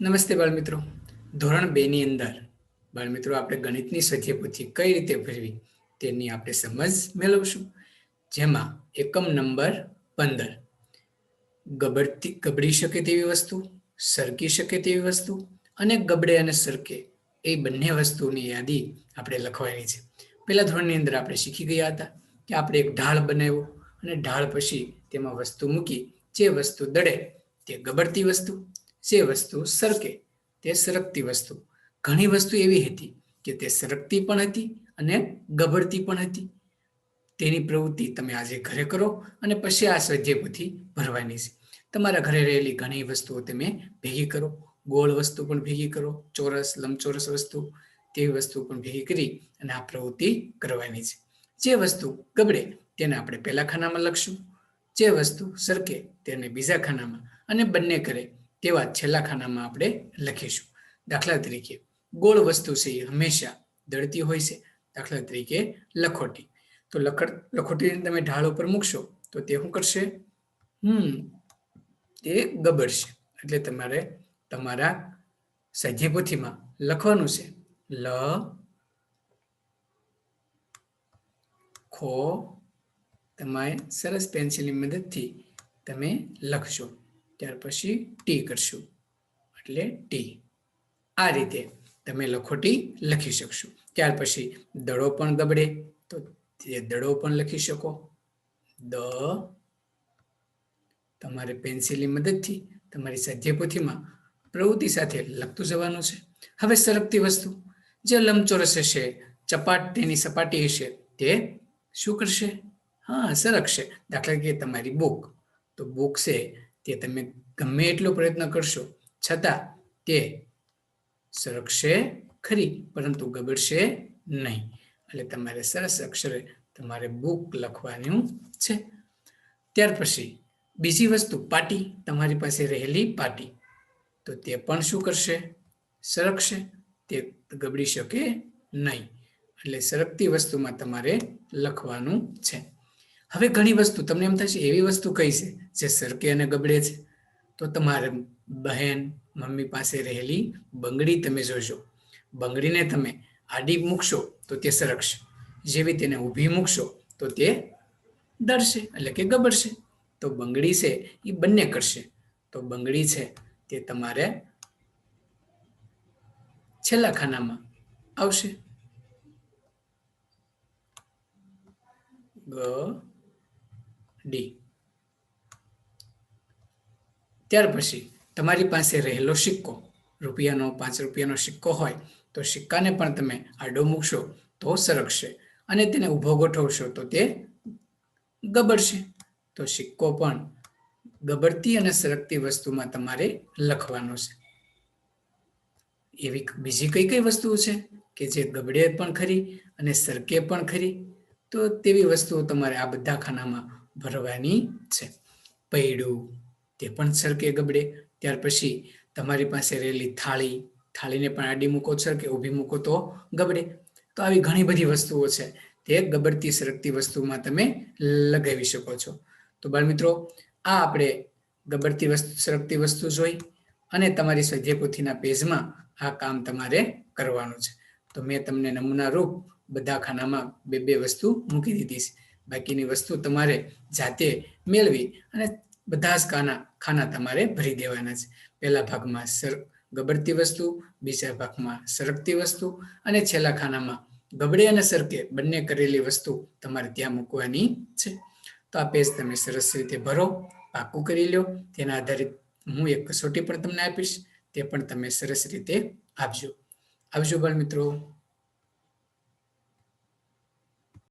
નમસ્તે બાળમિત્રો. ધોરણ બે ની અંદર બાળમિત્રો, આપણે ગણિતની સ્વધ્યપોથી કઈ રીતે ભરવી તેની આપણે સમજ મેળવશું. જેમાં એકમ નંબર પંદર. ગબડતી, ગબડી શકે તેવી વસ્તુ, સરકી શકે તેવી વસ્તુ અને ગબડે અને સરકે એ બંને વસ્તુની યાદી આપણે લખવાની છે. પહેલા ધોરણની અંદર આપણે શીખી ગયા હતા કે આપણે એક ઢાળ બનાવ્યો અને ઢાળ પછી તેમાં વસ્તુ મૂકી જે વસ્તુ દડે તે ગબડતી વસ્તુ જે વસ્તુ સરકે, તે સરકતી વસ્તુ. ઘણી વસ્તુ એવી હતી કે તે સરકતી પણ હતી અને ગબડતી પણ હતી. તેની પ્રવૃત્તિ તમે આજે ઘરે કરો અને પછી આ સ્વાધ્યાયપોથી ભરવાની છે. તમારા ઘરે રહેલી ઘણી વસ્તુઓ તમે ભેગી કરો. ગોળ વસ્તુ પણ ભેગી કરો, ચોરસ, લંબચોરસ વસ્તુ, તેવી વસ્તુ પણ ભેગી કરી અને આ પ્રવૃત્તિ કરવાની છે. જે વસ્તુ ગબડે, તેને આપણે પહેલા ખાનામાં લખશું. જે વસ્તુ સરકે, તેને બીજા ખાનામાં. અને બંને કરે તેવા છેલ્લા ખાનામાં આપણે લખીશું. દાખલા તરીકે, ગોળ વસ્તુ છે એ હંમેશા દળતી હોય છે. દાખલા તરીકે, લખોટી. તો લખડ, લખોટીને તમે ઢાળ ઉપર મૂકશો, તો તે શું કરશે? હમ, તે ગબડશે. એટલે તમારે તમારા સાધ્યપોથીમાં લખવાનું છે, લ, ખો તમે સરસ પેન્સિલની મદદથી તમે લખશો. ત્યાર પછી ટી કરશું. એટલે ટી આ રીતે તમે લખોટી લખી શકશો. ત્યાર પછી દડો પણ ગબડે તો તે દડો પણ લખી શકો. દ. તમારે પેન્સિલની મદદથી તમારી સધ્યપોથીમાં પ્રવૃત્તિ સાથે લખતું જવાનું છે. હવે સરકતી વસ્તુ. જે લંબચોરસ હશે, ચપાટ તેની સપાટી હશે, તે શું કરશે? હા, સરકશે. દાખલા તરીકે તમારી બુક તો બુક છે તે તમે ગમે એટલો પ્રયત્ન કરશો, છતાં તે સરકશે ખરી, પરંતુ ગબડશે નહીં. એટલે તમારે સરસ અક્ષરે તમારે બુક લખવાનું છે. ત્યાર પછી બીજી વસ્તુ, પાટી. તમારી પાસે રહેલી પાટી. તો તે પણ શું કરશે? સરકશે. તે ગબડી શકે નહીં. એટલે સરકતી વસ્તુમાં તમારે લખવાનું છે. હવે ઘણી વસ્તુ, તમને એમ થશે એવી વસ્તુ કઈ છે, જે સરકે અને ગબડે છે? તો તમારે બહેન, મમ્મી પાસે રહેલી બંગડી તમે જોશો બંગડીને તમે આડી મૂકશો, તો તે સરકશે. જેવી તેને ઊભી મૂકશો, તો તે દરશે એટલે કે ગબડશે. તો બંગડી છે, એ બંને કરશે. તો બંગડી છે, તે તમારે છેલ્લા ખાનામાં આવશે. ગ ડી ત્યાર પછી તમારી પાસે રહેલો સિક્કો. રૂપિયાનો, પાંચ રૂપિયાનો સિક્કો હોય તો સિક્કાને પણ તમે આડો મૂકશો તો સરકશે અને તેને ઊભો ગોઠવશો તો તે ગબડશે. તો સિક્કો પણ ગબડતી અને સરકતી વસ્તુમાં તમારે લખવાનો છે. એવી બીજી કઈ કઈ વસ્તુઓ છે કે જે ગબડે પણ ખરી અને સરકે પણ ખરી? તો તેવી વસ્તુઓ તમારે આ બધા ખાનામાં ભરવાની છે. પૈડું, તે પણ સરકે ગબડે. ત્યાર પછી તમારી પાસે રહેલી થાળી, થાળીને પણ આડી મૂકો, સરકે ઊભી મૂકો તો ગબડે. તો આવી ઘણી બધી વસ્તુઓ છે. તે ગબડતી, સરકતી વસ્તુમાં તમે લગાવી શકો છો. તો બાળમિત્રો, આ આપણે ગબડતી વસ્તુ, સરકતી વસ્તુ જોઈ અને તમારી સ્વાધ્યાયપોથીના પેજમાં આ કામ તમારે કરવાનું છે. તો મેં તમને નમૂના રૂપ બધા ખાનામાં બે બે વસ્તુ મૂકી દીધી છે. બાકીની વસ્તુ તમારે જાતે મેળવી અને બધા જ ખાના ખાના તમારે ભરી દેવાના છે. પહેલા ભાગમાં સર, ગબડતી વસ્તુ, બીજા ભાગમાં સરકતી વસ્તુ અને છેલ્લા ખાનામાં ગબડે અને સરકે બંને કરેલી વસ્તુ તમારે ત્યાં મૂકવાની છે. તો આ પેજ તમે સરસ રીતે ભરો, પાકું કરી લો. તેના આધારિત હું એક કસોટી પણ તમને આપીશ, તે પણ તમે સરસ રીતે આપજો. આવજો બાળ મિત્રો.